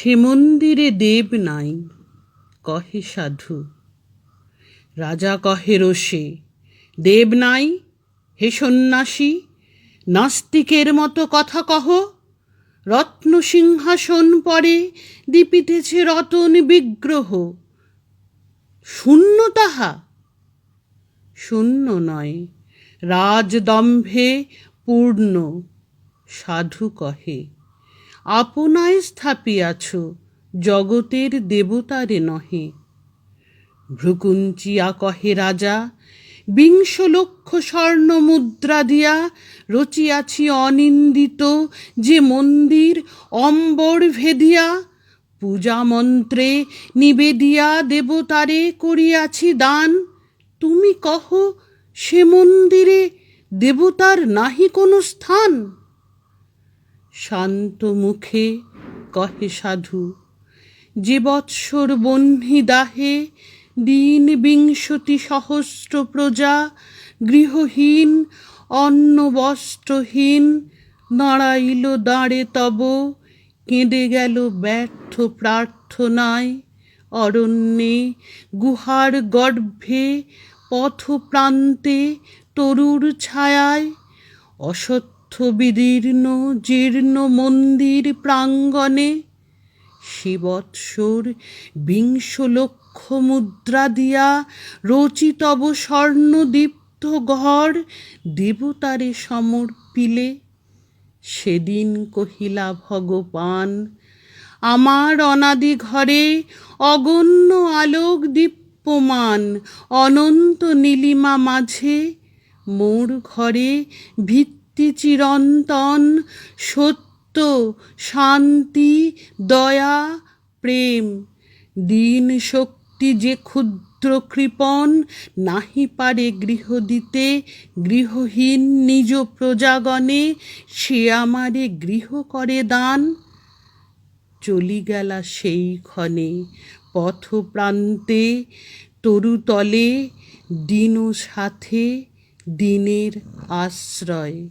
সে মন্দিরে দেব নাই, কহে সাধু। রাজা কহে রোষে, দেব নাই? হে সন্ন্যাসী, নাস্তিকের মতো কথা কহ। রত্ন সিংহাসন পরে দীপিতেছে রতন বিগ্রহ। শূন্য তাহা? শূন্য নয়, রাজদম্ভে পূর্ণ, সাধু কহে। আপনায় স্থাপিয়াছ, জগতের দেবতারে নহে। ভ্রুকুঞ্চিয়া কহে রাজা বিংশ লক্ষ স্বর্ণ মুদ্রা দিয়া রচিয়াছি অনিন্দিত যে মন্দির অম্বর ভেদিয়া। পূজা মন্ত্রে নিবেদিয়া দেবতারে করিয়াছি দান। তুমি কহ, সে মন্দিরে দেবতার নাহি কোনো স্থান? শান্ত মুখে কহে সাধু, যে বৎসর বহ্নি দাহে, দিন বিংশতি সহস্র প্রজা, গৃহহীন, অন্ন বস্ত্রহীন দাঁড়াইল দাঁড়ে তব, কেঁদে গেল ব্যর্থ প্রার্থনায়, অরণ্যে গুহার গর্ভে পথ প্রান্তে তরুর ছায়ায়, অসত্য বিদীর্ণ জীর্ণ মন্দির প্রাঙ্গণে সে বৎসর বিংশ লক্ষ মুদ্রা দিয়া রচিতব স্বর্ণদীপ্ত ঘর দেবতারে সমর্পিলে। সেদিন কহিলা, ভগবান, আমার অনাদি ঘরে অগণ্য আলোক দীপ্যমান অনন্ত নীলিমা মাঝে। মোর ঘরে ভিত্তি চিরন্তন সত্য, শান্তি, দয়া, প্রেম। দিন শক্তি যে ক্ষুদ্র কৃপণ নাহি পারে গৃহ দিতে, গৃহহীন নিজ প্রজাগণে সে আমারে গৃহ করে দান। চলি গেলা সেই ক্ষণে পথ প্রান্তে তরুতলে দিন সাথে, দিনের আশ্রয়।